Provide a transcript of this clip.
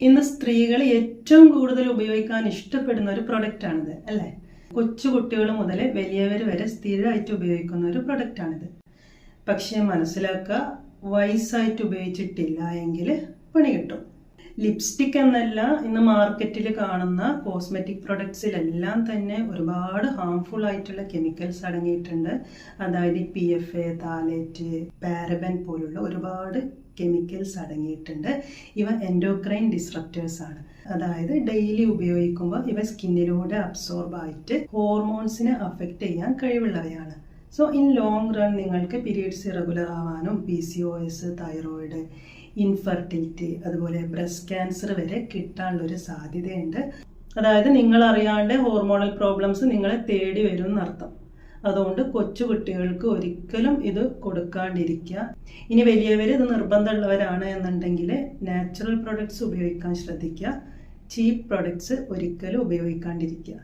ഇന്ന് സ്ത്രീകൾ ഏറ്റവും കൂടുതൽ ഉപയോഗിക്കാൻ ഇഷ്ടപ്പെടുന്ന ഒരു പ്രൊഡക്റ്റാണിത് അല്ലേ? കൊച്ചു കുട്ടികൾ മുതൽ വലിയവർ വരെ സ്ഥിരമായിട്ട് ഉപയോഗിക്കുന്ന ഒരു പ്രൊഡക്റ്റാണിത് പക്ഷേ മനസ്സിലാക്കുക വയസ്സായിട്ട് ഉപയോഗിച്ചിട്ടില്ല എങ്കിൽ പണി കിട്ടും. ലിപ്സ്റ്റിക് എന്നല്ല ഇന്ന് മാർക്കറ്റിൽ കാണുന്ന കോസ്മെറ്റിക് പ്രൊഡക്ട്സിലെല്ലാം തന്നെ ഒരുപാട് ഹാംഫുൾ ആയിട്ടുള്ള കെമിക്കൽസ് അടങ്ങിയിട്ടുണ്ട്. അതായത് P F A phthalate paraben പോലുള്ള ഒരുപാട് കെമിക്കൽസ് അടങ്ങിയിട്ടുണ്ട്. ഇവ എൻഡോക്രൈൻ ഡിസ്റപ്റ്റേഴ്സ് ആണ്. അതായത് ഡെയിലി ഉപയോഗിക്കുമ്പോൾ ഇവ സ്കിന്നിലൂടെ അബ്സോർബ് ആയിട്ട് ഹോർമോൺസിനെ അഫക്റ്റ് ചെയ്യാൻ കഴിവുള്ളവയാണ്. സോ ഇൻ ലോങ് റൺ നിങ്ങൾക്ക് പീരീഡ്സ് ഇറഗുലർ ആവാനും P C O S thyroid infertility അതുപോലെ ബ്രസ്റ്റ് ക്യാൻസർ വരെ കിട്ടാനുള്ളൊരു സാധ്യതയുണ്ട്. അതായത് നിങ്ങൾ അറിയാണ്ട് ഹോർമോണൽ പ്രോബ്ലംസ് നിങ്ങളെ തേടി വരും എന്നർത്ഥം. അതുകൊണ്ട് കൊച്ചു കുട്ടികൾക്ക് ഒരിക്കലും ഇത് കൊടുക്കാണ്ടിരിക്കുക. ഇനി വലിയവർ ഇത് നിർബന്ധമുള്ളവരാണ് എന്നുണ്ടെങ്കിൽ നാച്ചുറൽ പ്രൊഡക്ട്സ് ഉപയോഗിക്കാൻ ശ്രദ്ധിക്കുക. ചീപ്പ് പ്രൊഡക്ട്സ് ഒരിക്കലും ഉപയോഗിക്കാണ്ടിരിക്കുക.